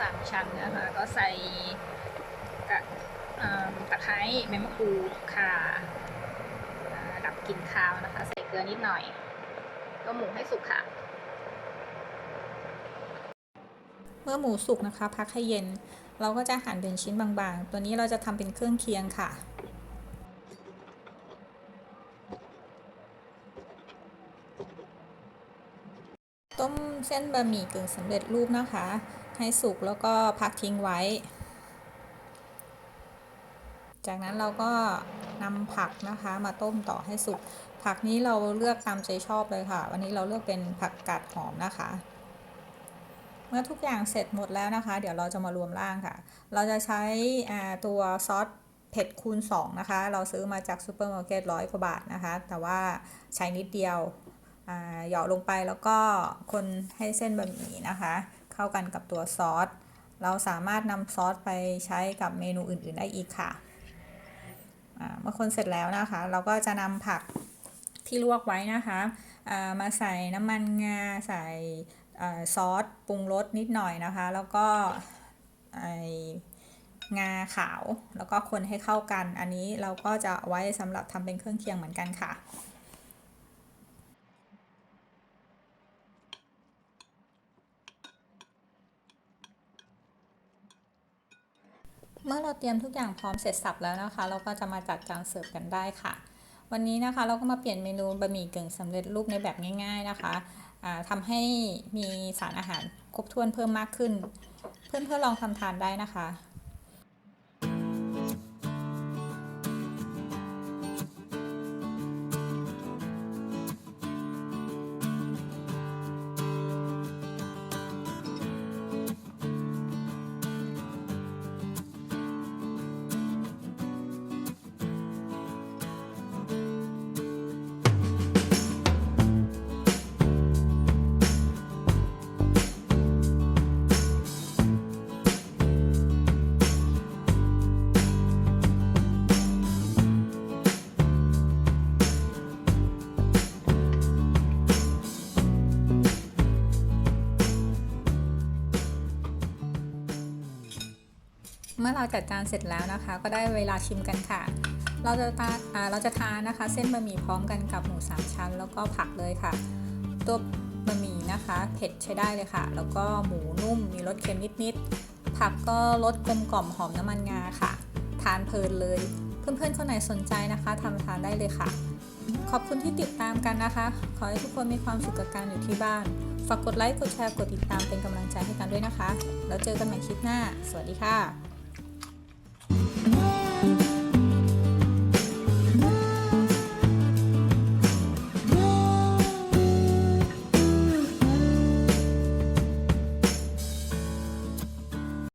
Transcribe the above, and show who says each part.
Speaker 1: สามชั้นนะคะก็ใส่กะตะไคร้ใบมะกรูดข่าอ่าดับกลิ่นคาวนะคะ ใส่เกลือนิดหน่อยต้มหมูให้สุกค่ะ
Speaker 2: เมื่อหมูสุกนะคะ พักให้เย็น เราก็จะหั่นเป็นชิ้นบางๆ ตัวนี้เราจะทำเป็นเครื่องเคียงค่ะต้มเส้นบะหมี่กึ่งสำเร็จรูปนะคะ ให้สุกแล้วก็พักทิ้งไว้ จากนั้นเราก็นำผักนะคะมาต้มต่อให้สุก ผักนี้เราเลือกตามใจชอบเลยค่ะ วันนี้เราเลือกเป็นผักกาดหอมนะคะ เมื่อทุกอย่างเสร็จหมดแล้วนะคะ เดี๋ยวเราจะมารวมร่างค่ะ เราจะใช้ตัวซอสเผ็ดคูณ 2 นะคะ เราซื้อมาจากซูเปอร์มาร์เก็ตร้อยกว่าบาทนะคะ แต่ว่าใช้นิดเดียวหยาะลงไปแล้วก็คนให้เส้นบะหมี่นะคะ เข้ากันกับตัวซอส เราสามารถนำซอสไปใช้กับเมนูอื่น ๆ ได้อีกค่ะ เมื่อคนเสร็จแล้วนะคะ เราก็จะนำผักที่ลวกไว้นะคะมาใส่น้ำมันงาใส่ซอสปรุงรสนิดหน่อยนะคะ แล้วก็งาขาวแล้วก็คนให้เข้ากัน อันนี้เราก็จะไว้สำหรับทำเป็นเครื่องเคียงเหมือนกันค่ะ เมื่อเราเตรียมทุกอย่างพร้อมเสร็จสับแล้วนะคะ เราก็จะมาจัดจานเสิร์ฟกันได้ค่ะ วันนี้นะคะเราก็มาเปลี่ยนเมนูบะหมี่กึ่งสำเร็จรูปในแบบง่าย ๆนะคะทำทำให้มีสารอาหารครบถ้วนเพิ่มมากขึ้น เพื่อนๆลองทำทานได้นะคะ เมื่อเราจัดจานเสร็จแล้วนะคะ ก็ได้เวลาชิมกันค่ะ เราจะทานเราจะทานนะคะ เส้นบะหมี่พร้อมกันกับหมูสามชั้น แล้วก็ผักเลยค่ะ ตัวบะหมี่นะคะ เผ็ดใช้ได้เลยค่ะ แล้วก็หมูนุ่มมีรสเค็มนิดๆผักก็รสกลมกล่อมหอมน้ำมันงาค่ะ ทานเพลินเลย เพื่อนๆคนไหนสนใจนะคะทำทานได้เลยค่ะ ขอบคุณที่ติดตามกันนะคะ ขอให้ทุกคนมีความสุขกับการอยู่ที่บ้านฝากกดไลค์ กดแชร์ กดติดตามเป็นกำลังใจให้กันด้วยนะคะ แล้วเจอกันใหม่คลิปหน้า สวัสดีค่ะ